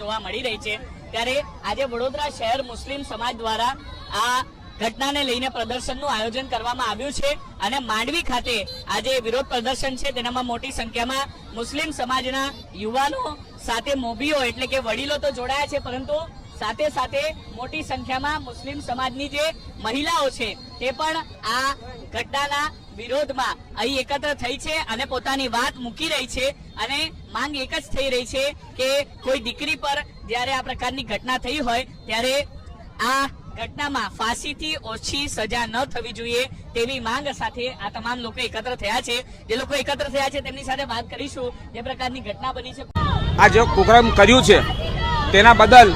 જોવા મળી રહી છે. ત્યારે આજે વડોદરા શહેર મુસ્લિમ સમાજ દ્વારા આ ઘટનાને લઈને પ્રદર્શનનું આયોજન કરવામાં આવ્યું છે અને માંડવી ખાતે આજે વિરોધ પ્રદર્શન છે. તેનામાં મોટી સંખ્યામાં મુસ્લિમ સમાજના યુવાનો સાથે મોભીઓ એટલે કે વડીલો તો જોડાયા છે, પરંતુ સાથે સાથે મોટી સંખ્યામાં મુસ્લિમ સમાજની જે મહિલાઓ છે, તે પણ આ ઘટનાના વિરોધમાં અહીં એકત્ર થઈ છે અને પોતાની વાત મૂકી રહી છે અને માંગ એક જ થઈ રહી છે કે કોઈ દીકરી પર જ્યારે આ પ્રકારની ઘટના થઈ હોય, ત્યારે આ ઘટનામાં ફાંસીથી ઓછી સજા ન થવી જોઈએ તેવી માંગ સાથે આ તમામ લોકો એકત્ર થયા છે. જે લોકો એકત્ર થયા છે, તેમની સાથે વાત કરીશું જે પ્રકારની ઘટના બની છે. આ જે પ્રોગ્રામ કર્યું છે, તેના બદલ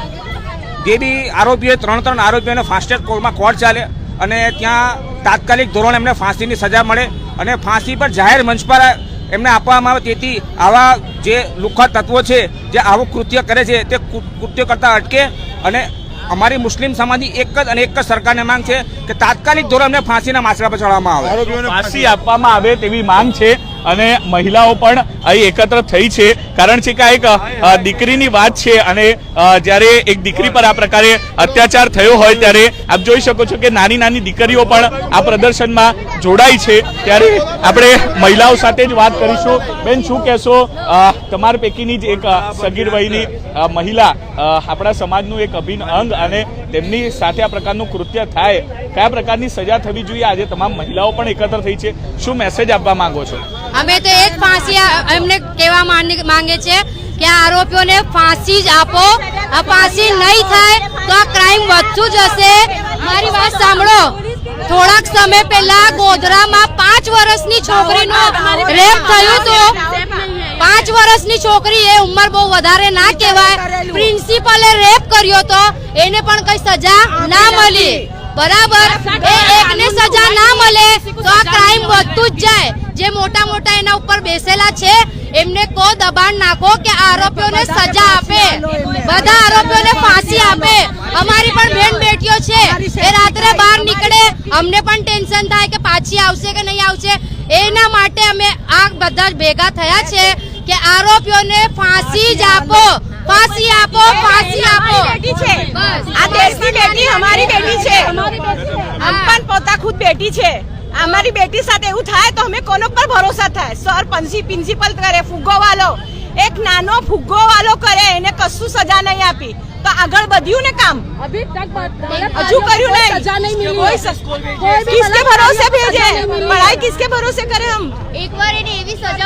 જે બી આરોપીઓ ત્રણ ત્રણ આરોપીઓને ફાસ્ટેસ્ટ કોર્ટમાં કોર્ટ ચાલે અને ત્યાં તાત્કાલિક ધોરણે એમને ફાંસીની સજા મળે અને ફાંસી પર જાહેર મંચ પર એમને આપવામાં આવે તેથી આવા જે લુખા તત્વો છે, જે આવું કૃત્ય કરે છે, તે કૃત્ય કરતા અટકે અને અમારી મુસ્લિમ સમાજની એક જ અને એક જ સરકારને માંગ છે કે તાત્કાલિક ધોરણે ફાંસીના માસડા પર ચડવામાં આવે. ફાંસી આપવામાં આવે તેવી માંગ છે. અને મહિલાઓ પણ અહીં એકત્ર થઈ છે. કારણ છે કે આ એક દીકરીની વાત છે અને જ્યારે એક દીકરી પર આ પ્રકારે અત્યાચાર થયો હોય ત્યારે આપ જોઈ શકો છો કે નાની નાની દીકરીઓ પણ આ પ્રદર્શનમાં જોડાય છે. ત્યારે આપણે મહિલાઓ સાથે જ વાત કરીશું. બેન, શું કહેશો? તમારા પૈકીની જ એક સગીર વયની મહિલા આપણા સમાજનું એક અભિન્ન અંગ અને તેમની સાથે આ પ્રકારનું કૃત્ય થાય, કયા પ્રકારની સજા થવી જોઈએ? આજે તમામ મહિલાઓ પણ એકત્ર થઈ છે. શું મેસેજ આપવા માંગો છો? અમે તો એ જ ફાંસી એમને કહેવા માંગે છે કે આરોપીઓને ફાંસી જ આપો. આ ફાંસી નહીં થાય તો આ ક્રાઇમ વધતું જશે મારી વાત સાંભળો. થોડાક સમય પહેલા ગોધરામાં પાંચ વર્ષની છોકરીનો રેપ થયું હતું. પાંચ વર્ષની છોકરી એ ઉંમર બહુ વધારે ના કહેવાય. પ્રિન્સિપલે રેપ કર્યો તો એને પણ કઈ સજા ના મળી. બરાબર? એ એકને સજા ના મળે તો આ ક્રાઇમ વધતું જ જાય. જે મોટા મોટા એના ઉપર બેસેલા છે એમને કો દબાણ નાખો કે આરોપીઓને સજા આપે. બધા આરોપીઓને ફાંસી આપે. અમારી પણ બેન બેટીઓ છે. એ રાત્રે બહાર નીકળે. અમને પણ ટેન્શન થાય કે પાછી આવશે કે નહીં આવશે. એના માટે અમે આ બધા ભેગા થયા છે કે આરોપીઓને ફાંસી જ આપો ફાંસી આપો ફાંસી આપો. આ દેશની બેટી અમારી બેટી છે. આમ પણ પોતા ખુદ બેટી છે. અમારી બેટી સાથે એવું થાય તો અમે કોનો પર ભરોસા થાય? સર પ્રિન્સિપલ કરે ફુગ્ગો વાલો. એક નાનો ફુગ્ગો વાલો કરે એને કશું સજા નહીં આપી. આગળ વધ્યું ને કામ? અભી હજુ કર્યું નહીં. સજા નહીં કિસકે ભરોસે ભેજે? पढ़ाई किसके भरोसे करें हम एक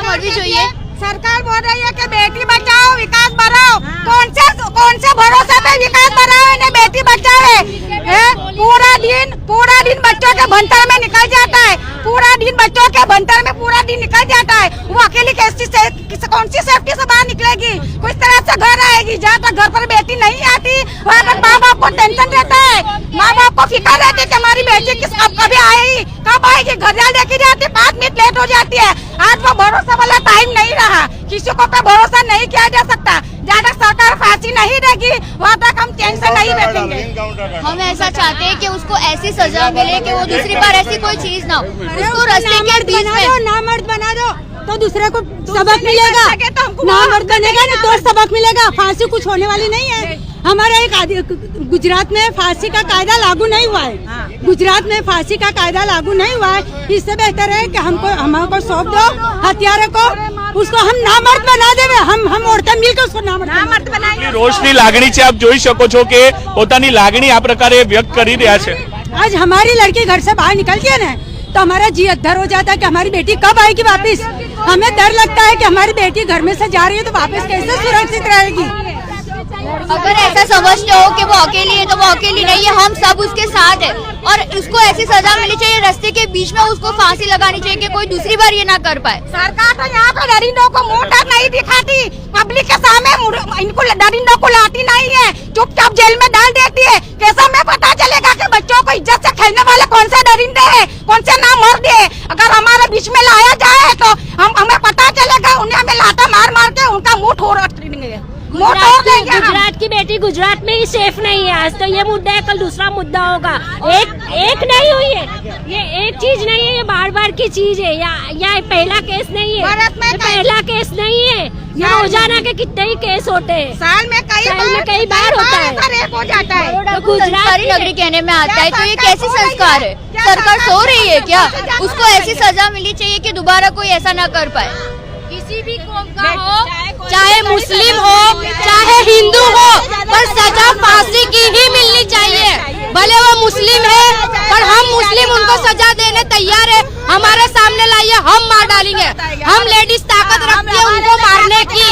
મળવી જોઈએ. સરકાર બોલ રહી है कि बेटी બચાઓ વિકાસ बढ़ाओ कौन सा माँ बाप को फ़िक्र रहती है कि हमारी बेटी किस कब कभी आएगी कब आएगी घर लेके जाती पाँच मिनट लेट हो जाती है। आज वो भरोसा वाला टाइम नहीं रहा। किसी को पे भरोसा नहीं किया जा सकता। जहाँ तक सरकार फांसी नहीं देगी वहाँ तक हम टेंशन नहीं बैठेंगे हम ऐसा चाहते हैं कि उसको ऐसी सजा मिले कि वो दूसरी बार ऐसी कोई चीज़ ना हो। उसको रास्ते के बीच में नामर्द बना दो तो दूसरे को सबक मिलेगा। तो नामर्द बनेगा ना तो सबक मिलेगा। फांसी कुछ होने वाली नहीं है। हमारा एक आदि- गुजरात में फांसी का कायदा लागू नहीं हुआ है गुजरात में फांसी का कायदा लागू नहीं हुआ है इससे बेहतर है कि हमको हमको सौंप दो हथियारे को उसको हम नामर्द बना देवे हम हम औरतें मिलकर उसको नामर्द बना मर्द बनाएंगे રોષની લાગણી છે આપ જોઈ શકો છો કે પોતાની લાગણી આ પ્રકારે વ્યક્ત કરી રહ્યા છે आज हमारी लड़की घर से बाहर निकलती है ना तो हमारा जी अद्धर हो जाता है कि हमारी बेटी कब आएगी वापस हमें डर लगता है कि हमारी बेटी घर में से जा रही है तो वापस कैसे सुरक्षित रहेगी अगर ऐसा समझते हो कि वो अकेली है तो वो अकेली नहीं है। हम सब उसके साथ है। और उसको ऐसी सजा मिलनी चाहिए, रास्ते के बीच में उसको फांसी लगानी चाहिए कि कोई दूसरी बार ये ना कर पाए। सरकार तो यहाँ पे दरिंदों को मुँह नहीं दिखाती। पब्लिक के सामने इनको दरिंदों को लाती नहीं है। चुपचाप जेल में डाल देती है। कैसे हमें पता चलेगा की बच्चों को इज़्ज़त ऐसी खेलने वाले कौन से दरिंदे है? कौन से नाम मर्द है? अगर हमारे बीच में लाया जाए तो हम हमें पता चलेगा, उन्हें हमें लाता मार मार के उनका मुँह गुजरात की बेटी गुजरात में ही सेफ़ नहीं है। आज तो ये मुद्दा है कल दूसरा मुद्दा होगा। एक एक नहीं हुई है। ये एक चीज़ नहीं है ये बार बार की चीज़ है। या या पहला केस नहीं है। भारत में पहला केस नहीं है। ये रोज़ाना के कितने ही केस होते हैं। साल में कई साल बार में कई बार होता है। हो जाता है। तो गुजरात नगरी कहने में आता है तो ये कैसी संस्कार है? सरकार सो रही है क्या रही है? क्या उसको ऐसी सजा मिलनी चाहिए की दोबारा कोई ऐसा ना कर पाए। किसी भी कौम का हो चाहे मुस्लिम हो चाहे हिंदू हो पर सजा फांसी की ही मिलनी चाहिए। भले वो मुस्लिम है पर हम मुस्लिम उनको सजा देने तैयार है। हमारे सामने लाइए हम मार डालेंगे। हम लेडीज़ ताकत रखती है उनको मारने की।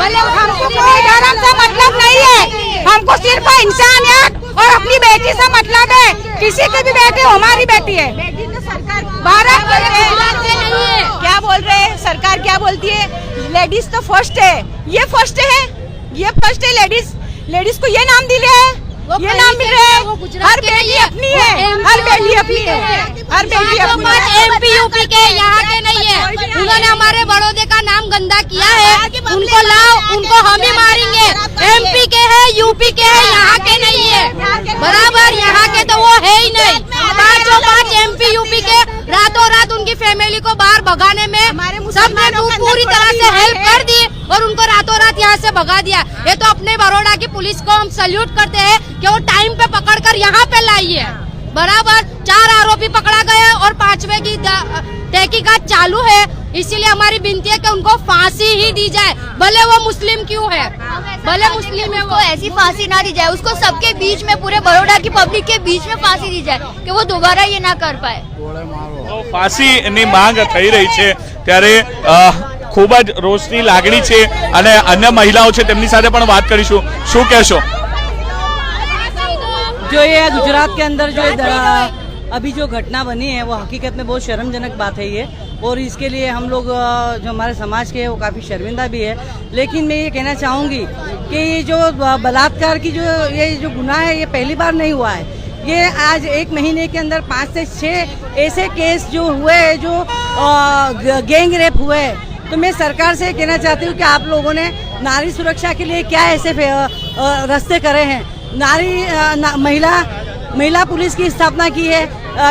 भले हमको कोई धर्म से मतलब नहीं है। हमको सिर्फ़ इंसानियत और अपनी बेटी से मतलब है। किसी की भी बेटी हमारी बेटी है। नहीं क्या बोल रहे हैं? सरकार क्या बोलती है? लेडीज़ तो फ़र्स्ट है। ये फ़र्स्ट है? ये फ़र्स्ट है लेडीज़ लेडीज़ को ये नाम दिले है? वो ये नाम मिल रहे है, हर बेटी अपनी है। हर बेटी अपनी है। हर बेटी अपनी है। एमपी यूपी के यहाँ के नहीं है। उन्होंने हमारे बड़ौदे का नाम गंदा किया है। उनको लाओ उनको हम ही मारेंगे। एमपी के है यूपी के है यहाँ के नहीं है। बराबर यहाँ के तो वो है ही नहीं। पाँचों पाँच एमपी यूपी के रातों रात उनकी फैमिली को बाहर भगाने में सबने पूरी तरह से हेल्प कर दी और उनको रातों रात यहाँ से भगा दिया। ये तो अपने बड़ौदा की पुलिस को हम सल्यूट करते हैं कि वो टाइम पे पकड़ कर यहाँ पे लाई है। बराबर चार आरोपी पकड़ा गए और पांचवे की तहकीकात चालू है। इसीलिए हमारी विनती है कि उनको फांसी ही दी जाए। भले वो मुस्लिम क्यों है। भले मुस्लिम है उसको वो ऐसी फांसी ना दी जाए उसको सबके बीच में पूरे बड़ोड़ा की पब्लिक के बीच में फांसी दी जाए कि वो दोबारा ये ना कर पाए તો ફાંસીની માંગ થઈ રહી છે ત્યારે અ, ખૂબ જ રોષની લાગણી છે અને અન્ય મહિલાઓ છે તેમની સાથે પણ વાત કરીશું શું કહેશો जो ये गुजरात के अंदर जो ये द- अभी जो घटना बनी है वो हकीकत में बहुत शर्मजनक बात है ये और इसके लिए हम लोग जो हमारे समाज के हैं वो काफ़ी शर्मिंदा भी है। लेकिन मैं ये कहना चाहूँगी कि ये जो बलात्कार की जो ये जो गुनाह है ये पहली बार नहीं हुआ है। ये आज एक महीने के अंदर पाँच से छः ऐसे केस जो हुए हैं जो गैंग रेप हुए हैं। तो मैं सरकार से कहना चाहती हूँ कि आप लोगों ने नारी सुरक्षा के लिए क्या ऐसे रास्ते करे हैं? नारी ना, महिला महिला पुलिस की स्थापना की है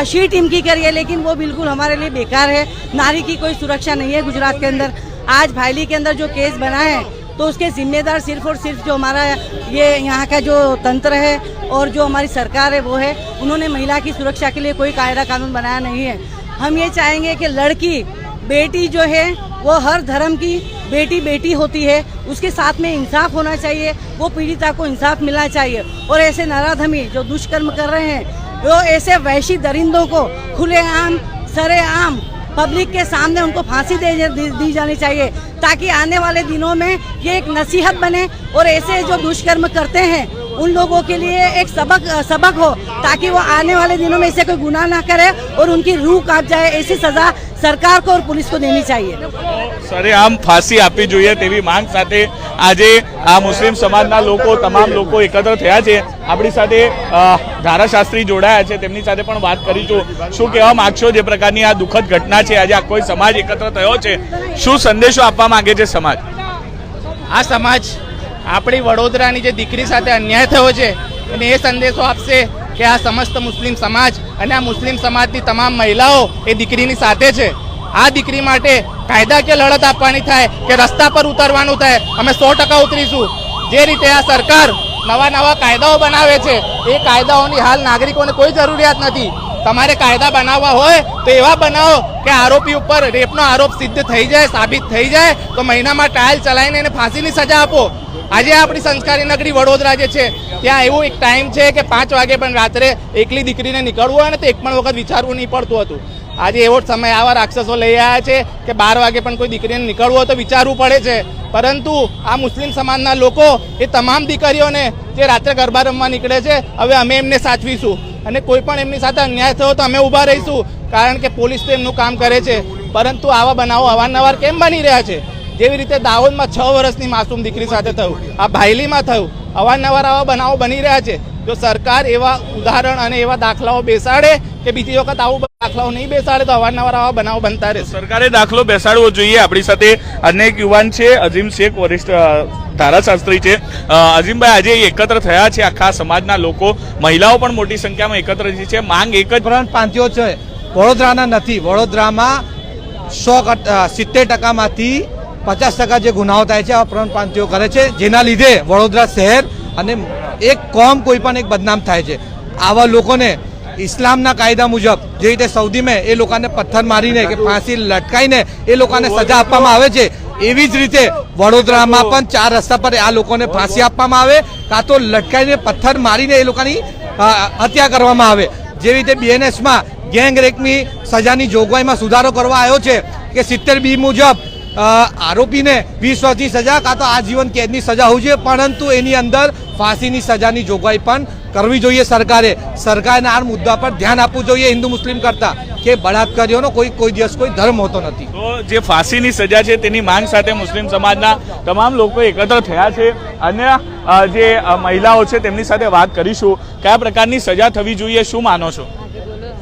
शी टीम की करी है लेकिन वो बिल्कुल हमारे लिए बेकार है। नारी की कोई सुरक्षा नहीं है गुजरात के अंदर। आज भाईली के अंदर जो केस बना है तो उसके जिम्मेदार सिर्फ़ और सिर्फ़ जो हमारा ये यहाँ का जो तंत्र है और जो हमारी सरकार है, वो है। उन्होंने महिला की सुरक्षा के लिए कोई कायदा कानून बनाया नहीं है। हम ये चाहेंगे कि लड़की, बेटी जो है, वो हर धर्म की बेटी बेटी होती है। उसके साथ में इंसाफ होना चाहिए, वो पीड़िता को इंसाफ मिलना चाहिए। और ऐसे नराधमी जो दुष्कर्म कर रहे हैं वो ऐसे वैशी दरिंदों को खुलेआम सरेआम पब्लिक के सामने उनको फांसी दे दी, जानी चाहिए ताकि आने वाले दिनों में ये एक नसीहत बने और ऐसे जो दुष्कर्म करते हैं उन लोगों के लिए एक सबक सबक हो ताकि वो आने वाले दिनों में ऐसे कोई गुनाह ना करे और उनकी रूह काट जाए ऐसी सजा सरकार को और पुलिस को देनी चाहिए સરેઆમ ફાંસી આપવી જોઈએ તેવી માંગ સાથે આજે આ મુસ્લિમ સમાજના લોકો તમામ લોકો એકત્ર થયા છે આપણી સાથે અ, ધારાશાસ્ત્રી જોડાયા છે તેમની સાથે પણ વાત કરીશું શું કહેવા માંગશો જે પ્રકારની આ દુઃખદ ઘટના છે આજે આખો સમાજ એકત્ર થયો છે શું સંદેશો આપવા માંગે છે સમાજ આ સમાજ આપણી વડોદરાની જે દીકરી સાથે અન્યાય થયો છે અને એ સંદેશો આપશે કે આ સમસ્ત મુસ્લિમ સમાજ અને આ મુસ્લિમ સમાજની તમામ મહિલાઓ એ દીકરીની સાથે છે. આ દીકરી માટે કાયદાકીય લડત આપવાની થાય કે રસ્તા પર ઉતરવાનું થાય, અમે સો ટકા ઉતરીશું. જે રીતે આ સરકાર નવા નવા કાયદાઓ બનાવે છે, એ કાયદાઓની હાલ નાગરિકોને કોઈ જરૂરિયાત નથી. તમારે કાયદા બનાવવા હોય તો એવા બનાવો કે આરોપી ઉપર રેપનો આરોપ સિદ્ધ થઈ જાય, સાબિત થઈ જાય, તો મહિનામાં ટ્રાયલ ચલાવીને એને ફાંસીની સજા આપો. આજે આપણી સંસ્કારી નગરી વડોદરા જે છે, ત્યાં એવો એક ટાઈમ છે કે પાંચ વાગે પણ રાત્રે એકલી દીકરીને નીકળવું હોય ને તો એક પણ વખત વિચારવું નહીં પડતું હતું. આજે એવો જ સમય આવા રાક્ષસો લઈ આવ્યા છે કે બાર વાગે પણ કોઈ દીકરીને નીકળવું હોય તો વિચારવું પડે છે. પરંતુ આ મુસ્લિમ સમાજના લોકો એ તમામ દીકરીઓને જે રાત્રે ગરબા રમવા નીકળે છે, હવે અમે એમને સાચવીશું. અને કોઈ પણ એમની સાથે અન્યાય થયો તો અમે ઊભા રહીશું. કારણ કે પોલીસ તો એમનું કામ કરે છે. પરંતુ આવા બનાવો અવારનવાર કેમ બની રહ્યા છે? જેવી રીતે દાહોદમાં છ વર્ષની માસૂમ દીકરી સાથે થયું આ ભાયલીમાં થયું અવારનવાર આવા બનાવો બની રહ્યા છે. જો સરકાર એવા ઉદાહરણ અને એવા દાખલાઓ બેસાડે કે બીજી વખત આવું દાખલાઓ નહીં બેસાડે તો અવારનવાર આવા બનાવો બનતા રહે સરકારે દાખલો બેસાડવો જોઈએ. આપણી સાથે અનેક યુવાન છે. અઝીમ શેખ વરિષ્ઠ ધારાશાસ્ત્રી છે. અ, અઝીમભાઈ આજે એકત્ર થયા છે આખા સમાજના લોકો. મહિલાઓ પણ મોટી સંખ્યામાં એકત્ર થઈ છે. માંગ એક જ પ્રાંતિયો છે. વડોદરાના નથી. વડોદરામાં સો સિત્તેર ટકામાંથી પચાસ ટકા જે ગુનાઓ થાય છે, આ પ્રાંતિઓ કરે છે, જેના લીધે વડોદરા શહેર અને એક કોમ કોઈ પણ એક બદનામ થાય છે. આવા લોકોને ઇસ્લામના કાયદા મુજબ જે રીતે સૌદીમાં એ લોકોને પથ્થર મારીને કે ફાંસી લટકાઈને એ લોકોને સજા આપવામાં આવે છે, એવી જ રીતે વડોદરામાં પણ ચાર રસ્તા પર આ લોકોને ફાંસી આપવામાં આવે, કાં તો લટકાઈને પથ્થર મારીને એ લોકોની હત્યા કરવામાં આવે. જેવી રીતે બીએનએસમાં ગેંગ રેપની સજાની જોગવાઈમાં સુધારો કરવા આવ્યો છે કે સિત્તેર બી મુજબ આરોપીને વીસ વર્ષની સજા કાં તો આજીવન કેદની સજા હોવી જોઈએ પરંતુ એની અંદર ફાંસીની સજાની જોગવાઈ પણ કરવી જોઈએ સરકારે. સરકારને આ મુદ્દા પર ધ્યાન આપવું જોઈએ હિન્દુ મુસ્લિમ કરતા કે બળાત્કારીઓનો કોઈ કોઈ દિવસ કોઈ ધર્મ હોતો નથી. તો જે ફાંસીની સજા છે તેની માંગ સાથે મુસ્લિમ સમાજના તમામ લોકો એકત્ર થયા છે અને જે મહિલાઓ છે તેમની સાથે વાત કરીશું. કયા પ્રકારની સજા થવી જોઈએ શું માનો છો?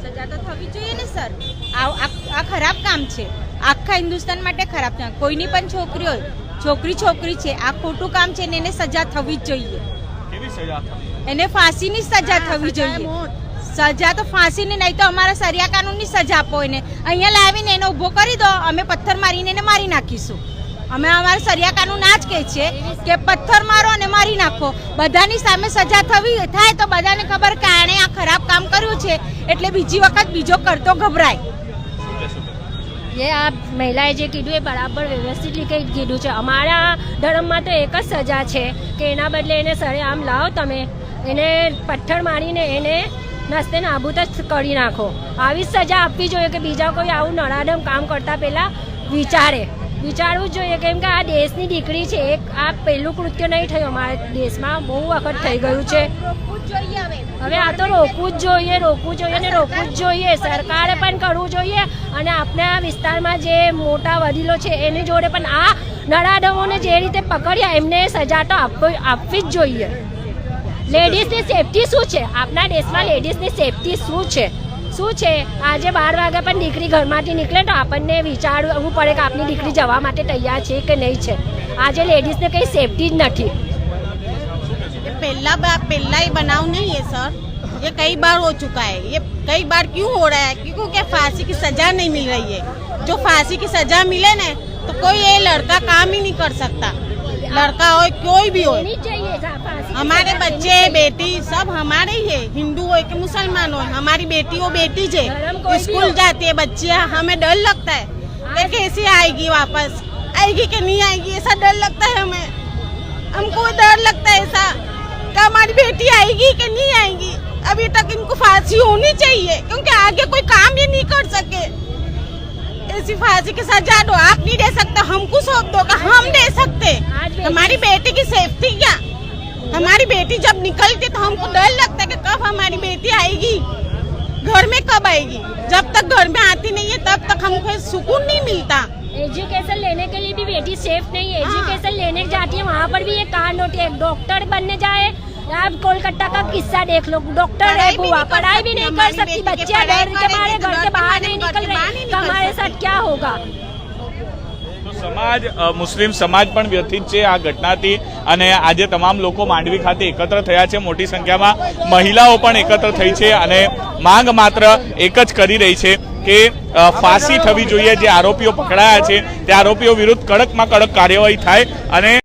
સજા તો થવી જોઈએ ને સર. આ આ- આ ખરાબ કામ છે. આખા હિન્દુસ્તાન માટે ખરાબ છે કોઈની પણ છોકરી હોય છોકરી છોકરી છે આ ખોટું કામ છે ને એને સજા થવી જ જોઈએ. એને ફાંસીની સજા થવી જોઈએ. સજા તો ફાંસીની નહીં તો અમારા સરિયા કાનૂનની સજા આપો એને. અહીંયા લાવીને એને ઊભો કરી દો અમે પથ્થર મારીને એને મારી નાખીશું. અમે અમારા સરિયા કાનૂન આ જ કહે છે કે પથ્થર મારો અને મારી નાખો. બધાની સામે સજા થવી થાય તો બધાને ખબર કે આણે આ ખરાબ કામ કર્યું છે. એટલે બીજી વખત બીજો કરતો ગભરાય. એ આ મહિલાએ જે કીધું એ બરાબર વ્યવસ્થિત રીતે કીધું છે. અમારા ધર્મમાં તો એક જ સજા છે કે એના બદલે એને સરે આમ લાવો તમે. એને પથ્થર મારીને એને નાસ્તે નાબૂદ જ કરી નાખો. આવી સજા આપવી જોઈએ કે બીજા કોઈ આવું નરાડમ કામ કરતા પહેલાં વિચારે. વિચારવું જોઈએ કેમ કે આ દેશની દીકરી છે. એક આ પહેલું કૃત્ય નહીં થયું. અમારા દેશમાં બહુ વખત થઈ ગયું છે. હવે. આ તો રોકવું જ જોઈએ રોકવું જોઈએ ને રોકવું જ જોઈએ. સરકારે પણ કરવું જોઈએ અને આપણા વિસ્તારમાં જે મોટા વડીલો છે એની જોડે પણ આ નરાધમોને જે રીતે પકડ્યા એમને સજા તો આપવી જ જોઈએ. લેડીઝની સેફટી શું છે? આપણા દેશમાં લેડીઝની સેફટી શું છે? શું છે? આજે બાર વાગ્યા પણ દીકરી ઘરમાંથી નીકળે તો આપણને વિચારવું પડે કે આપણી દીકરી જવા માટે તૈયાર છે કે નહીં છે. આજે લેડીઝને કંઈ સેફટી જ નથી. पहला बार पहला ही बनाव नहीं है सर। ये कई बार हो चुका है। ये कई बार क्यों हो रहा है? क्योंकि क्या फांसी की सजा नहीं मिल रही है। जो फांसी की सजा मिले ना तो कोई ये लड़का काम ही नहीं कर सकता। लड़का हो कोई भी हो। हमारे बच्चे बेटी सब हमारे ही है। हिंदू हो कि मुसलमान हो हमारी बेटी बेटी है कोई भी स्कूल जाती है बच्चियाँ हमें डर लगता है। कैसे आएगी वापस? आएगी कि नहीं आएगी? ऐसा डर लगता है हमें। हमको डर लगता है ऐसा। कि हमारी बेटी आएगी कि नहीं आएगी? अभी तक इनको फांसी होनी चाहिए, क्योंकि आगे कोई काम ही नहीं कर सके। ऐसी फांसी की सजा दो आप नहीं दे सकते, हमको सौंप दो हम दे सकते। हमारी बेटी की सेफ्टी क्या? हमारी बेटी जब निकलती तो हमको डर लगता है कि कब हमारी बेटी आएगी? घर में कब आएगी? जब तक घर में आती नहीं है, तब तक हमको सुकून नहीं मिलता। एजुकेशन लेने के लिए भी बेटी सेफ नहीं है एजुकेशन लेने जाती है वहाँ पर भी ये कांड होती है एक डॉक्टर बनने जाए आप कोलकाता का किस्सा देख लो डॉक्टर है पढ़ाई भी बुआ नहीं कर पढ़ाई भी सकती, नहीं कर हमारी सकती बेटी की बच्चियां पढ़ाई डर के मारे करेंगे तो घर डर के के बाहर मारे नहीं घर निकल के बाहर रहे नहीं तो निकल हमारे सकते। साथ क्या होगा તો સમાજ અ, મુસ્લિમ સમાજ પણ વ્યથિત છે આ ઘટનાથી અને આજે તમામ લોકો માંડવી ખાતે એકત્ર થયા છે મોટી સંખ્યામાં મહિલાઓ પણ એકત્ર થઈ છે અને માંગ માત્ર એક જ કરી રહી છે કે ફાંસી થવી જોઈએ, જે આરોપીઓ પકડાયા છે, તે આરોપીઓ વિરુદ્ધ કડકમાં કડક કાર્યવાહી થાય અને